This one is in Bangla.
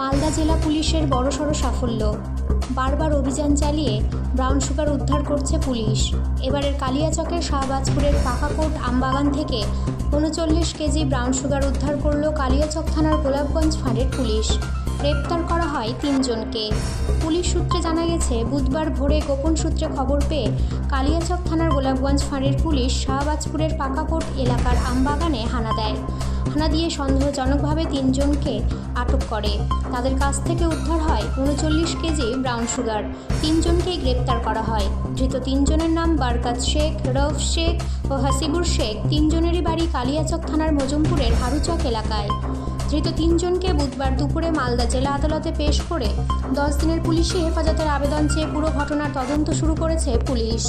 মালদা জেলা পুলিশের বড়সড় সাফল্য। বারবার অভিযান চালিয়ে ব্রাউন সুগার উদ্ধার করছে পুলিশ। এবারের কালিয়াচকের শাহবাজপুরের পাকাকোট আমবাগান থেকে উনচল্লিশ কেজি ব্রাউন সুগার উদ্ধার করল কালিয়াচক থানার গোলাপগঞ্জ ফাঁড়ের পুলিশ। গ্রেপ্তার করা হয় তিনজনকে। পুলিশ সূত্রে জানা গেছে, বুধবার ভোরে গোপন সূত্রে খবর পেয়ে কালিয়াচক থানার গোলাপগঞ্জ ফাঁড়ের পুলিশ শাহবাজপুরের পাকাকোট এলাকার আমবাগানে হানা দিয়ে সন্দেহজনকভাবে তিনজনকে আটক করে। তাদের কাছ থেকে উদ্ধার হয় উনচল্লিশ কেজি ব্রাউন সুগার। তিনজনকেই গ্রেপ্তার করা হয়। ধৃত তিনজনের নাম বারকাত শেখ, রফ শেখ ও হাসিবুর শেখ। তিনজনেরই বাড়ি কালিয়াচক থানার মজুমপুরের হারুচক এলাকায়। ধৃত তিনজনকে বুধবার দুপুরে মালদা জেলা আদালতে পেশ করে দশ দিনের পুলিশি হেফাজতের আবেদন চেয়ে পুরো ঘটনার তদন্ত শুরু করেছে পুলিশ।